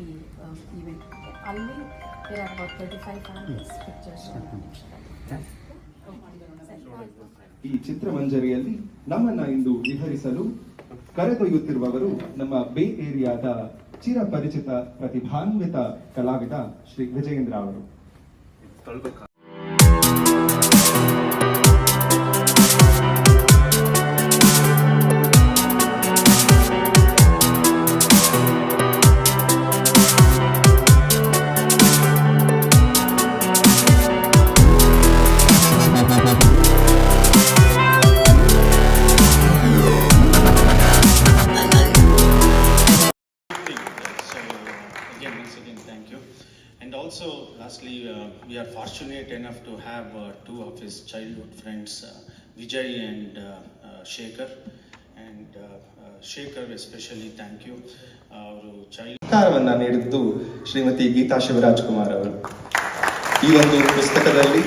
Happy event ಅಲ್ಲಿ there are about thirty five families pictures ಈ ಚಿತ್ರಮಂಜರಿಯಲ್ಲಿ ನಮ್ಮನ್ನ ಇಂದು ವಿಹರಿಸಲು ಕರೆದೊಯ್ಯುತ್ತಿರುವವರು ನಮ್ಮ ಬೇ ಏರಿಯಾದ ಚಿರಪರಿಚಿತ ಪ್ರತಿಭಾನ್ವಿತ ಕಲಾವಿದ ಶ್ರೀ ವಿಜಯೇಂದ್ರ ಅವರು. Also, lastly, uh, we are fortunate enough to have uh, two of his childhood friends, uh, Vijay and uh, uh, Shekhar. And uh, uh, Shekhar especially, thank you. ಅವರು child ನೀಡಿದ್ದು ಶ್ರೀಮತಿ ಗೀತಾ ಶಿವರಾಜ್ ಕುಮಾರ್ ಅವರು ಈ ಒಂದು ಪುಸ್ತಕದಲ್ಲಿ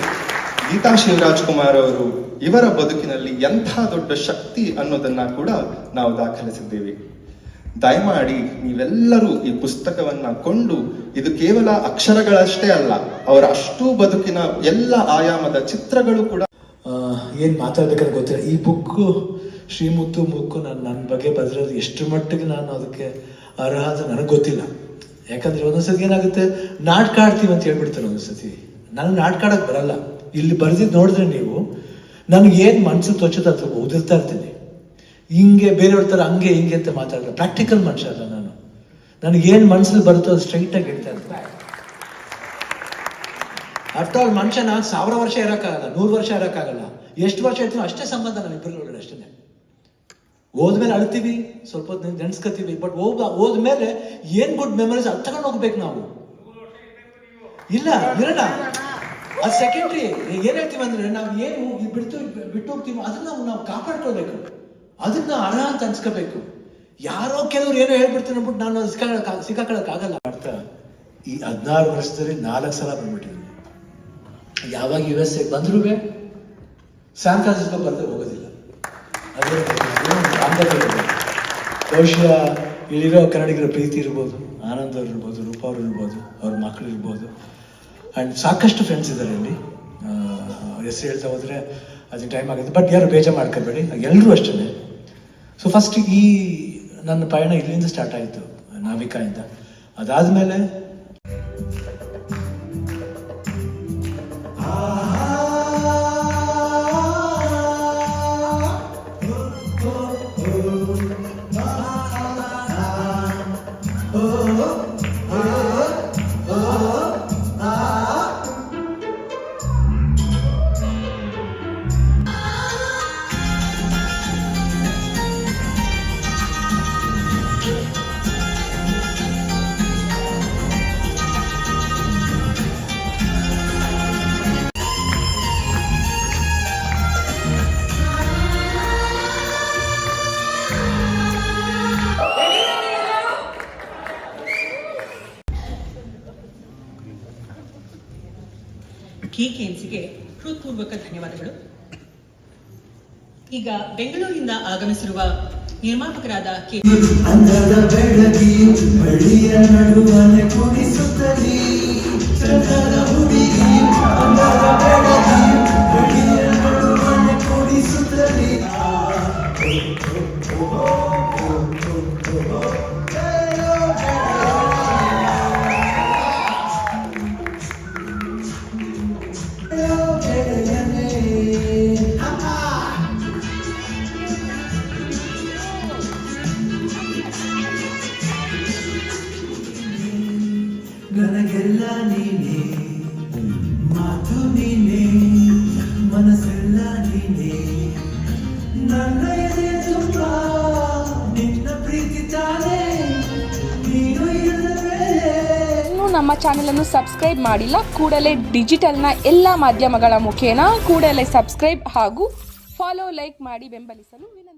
ಗೀತಾ ಶಿವರಾಜ್ ಕುಮಾರ್ ಅವರು ಇವರ ಬದುಕಿನಲ್ಲಿ ಎಂಥ ದೊಡ್ಡ ಶಕ್ತಿ ಅನ್ನೋದನ್ನ ಕೂಡ ನಾವು ದಾಖಲಿಸಿದ್ದೇವೆ ದಯಮಾಡಿ ನೀವೆಲ್ಲರೂ ಈ ಪುಸ್ತಕವನ್ನ ಕೊಂಡು, ಇದು ಕೇವಲ ಅಕ್ಷರಗಳಷ್ಟೇ ಅಲ್ಲ, ಅವರ ಅಷ್ಟೂ ಬದುಕಿನ ಎಲ್ಲ ಆಯಾಮದ ಚಿತ್ರಗಳು ಕೂಡ ಏನು ಮಾತಾಡ್ಬೇಕಂತ ಗೊತ್ತಿಲ್ಲ. ಈ ಬುಕ್ಕು, ಶ್ರೀಮುತ್ತು ಬುಕ್ಕು ನಾನು ನನ್ನ ಬಗ್ಗೆ ಬರೆದಿರೋದು ಎಷ್ಟು ಮಟ್ಟಿಗೆ ನಾನು ಅದಕ್ಕೆ ಅರ್ಹ ಅಂತ ನನಗೆ ಗೊತ್ತಿಲ್ಲ. ಯಾಕಂದ್ರೆ ಒಂದೊಂದ್ಸತಿ ಏನಾಗುತ್ತೆ ನಾಟಕ ಆಡ್ತೀವಿ ಅಂತ ಹೇಳ್ಬಿಡ್ತಾರೆ ಒಂದೊಂದ್ಸತಿ. ನನಗೆ ನಾಟಕ ಆಡಕ್ಕೆ ಬರಲ್ಲ. ಇಲ್ಲಿ ಬರೆದಿದ್ದು ನೋಡಿದ್ರೆ ನೀವು, ನನಗೆ ಏನು ಮನಸ್ಸು ತೋಚುತ್ತೆ ಓದಿರ್ತಾ ಇರ್ತೀನಿ. ಹಿಂಗೆ ಬೇರೆಯವ್ರ ಥರ ಹಂಗೆ ಹಿಂಗೆ ಅಂತ ಮಾತಾಡಲ್ಲ ಪ್ರಾಕ್ಟಿಕಲ್ ಮನುಷ್ಯ ಅಲ್ಲ ನಾನು. ನನಗೆ ಏನು ಮನಸ್ಸಲ್ಲಿ ಬರುತ್ತೋ ಅದು ಸ್ಟ್ರೈಟಾಗಿ ಹೇಳ್ತಾ ಇರ್ತೀನಿ. ಆಫ್ಟರ್ ಆಲ್ ಮನುಷ್ಯ ನಾನು ಸಾವಿರ ವರ್ಷ ಇರೋಕ್ಕಾಗಲ್ಲ, ನೂರು ವರ್ಷ ಇರೋಕ್ಕಾಗಲ್ಲ. ಎಷ್ಟು ವರ್ಷ ಇರ್ತೀನೋ ಅಷ್ಟೇ ಸಂಬಂಧ ನಮ್ಮಿಬ್ಬರಿಗೆ ಒಳಗಡೆ ಅಷ್ಟೇ ಹೋದ್ಮೇಲೆ ಅಳ್ತೀವಿ, ಸ್ವಲ್ಪ ಹೊತ್ತು ನೆನ್ಸ್ಕೊತೀವಿ ಬಟ್ ಹೋಗ ಹೋದ್ಮೇಲೆ ಏನು ಗುಡ್ ಮೆಮರೀಸ್ ಅದು ತಗೊಂಡು ಹೋಗ್ಬೇಕು ನಾವು. ಇಲ್ಲ ಇರೋಣ ಅದು ಸೆಕೆಂಡ್ರಿ ಏನ್ ಹೇಳ್ತೀವಿ ಅಂದ್ರೆ ನಾವು ಏನು ಬಿಡ್ತು ಬಿಟ್ಟು ಹೋಗ್ತೀವಿ ಅದನ್ನ ನಾವು ನಾವು ಕಾಪಾಡ್ಕೋಬೇಕು ಅದನ್ನ ಅರ್ಹ ಅಂತ ಅನ್ಸ್ಕೋಬೇಕು. ಯಾರೋ ಕೆಲವ್ರು ಏನೋ ಹೇಳ್ಬಿಡ್ತೀನಿ ಅಂದ್ಬಿಟ್ಟು ನಾನು ಅದು ಸಿಕ್ಕಾಕೊಳಕ್ ಸಿಕ್ಕಾಕೊಳ್ಳಕ್ ಆಗಲ್ಲ ಅರ್ಥ. ಈ ಹದಿನಾರು ವರ್ಷದಲ್ಲಿ ನಾಲ್ಕು ಸಲ ಬಂದ್ಬಿಟ್ಟಿದ್ದೀನಿ. ಯಾವಾಗ ಯು ಎಸ್ ಎ ಬಂದ್ರೂ ಸ್ಯಾನ್ ಫ್ರಾನ್ಸಿಸ್ಕೋ ಬರ್ತಾ ಹೋಗೋದಿಲ್ಲ. ಬಹುಶಃ ಇಲ್ಲಿರೋ ಕನ್ನಡಿಗರ ಪ್ರೀತಿ ಇರ್ಬೋದು, ಆನಂದ್ ಅವ್ರು ಇರ್ಬೋದು, ರೂಪ ಅವ್ರು ಇರ್ಬೋದು, ಅವ್ರ ಮಕ್ಕಳು ಇರ್ಬೋದು. ಆ್ಯಂಡ್ ಸಾಕಷ್ಟು ಫ್ರೆಂಡ್ಸ್ ಇದ್ದಾರೆ ಇಲ್ಲಿ ಹೆಸರು ಹೇಳ್ತಾ ಹೋದರೆ ಅದಕ್ಕೆ ಟೈಮ್ ಆಗುತ್ತೆ. ಬಟ್ ಯಾರು ಬೇಜಾರು ಮಾಡ್ಕೋಬೇಡಿ. ಎಲ್ಲರೂ ಅಷ್ಟೇ ಸೊ ಫಸ್ಟ್ ಈ ನನ್ನ ಪಯಣ ಇಲ್ಲಿಂದ ಸ್ಟಾರ್ಟ್ ಆಯಿತು ನಾವಿಕಾಯಿಂದ ಅದಾದಮೇಲೆ ಕೆಕೆಎನ್ಸಿಗೆ ಹೃತ್ಪೂರ್ವಕ ಧನ್ಯವಾದಗಳು. ಈಗ ಬೆಂಗಳೂರಿನಿಂದ ಆಗಮಿಸಿರುವ ನಿರ್ಮಾಪಕರಾದ ಕೆ ನನಗೆಲ್ಲ ನೀನೆ, ಮಾತು ನೀನೆ, ಮನಸ್ಸೆಲ್ಲ ನೀನೆ. ನನ್ನ ಎದೆ ತುಂಬ ನಿನ್ನ ಪ್ರೀತಿ ತಾನೆ. ನೀನು ಇರದ ನಮ್ಮ ಚಾನೆಲನ್ನು ಸಬ್ಸ್ಕ್ರೈಬ್ ಮಾಡಿಲ್ಲ, ಕೂಡಲೇ ಡಿಜಿಟಲ್ನ ಎಲ್ಲ ಮಾಧ್ಯಮಗಳ ಮುಖೇನ ಕೂಡಲೇ ಸಬ್ಸ್ಕ್ರೈಬ್ ಹಾಗೂ ಫಾಲೋ ಲೈಕ್ ಮಾಡಿ ಬೆಂಬಲಿಸಲು ವಿನಂತಿ.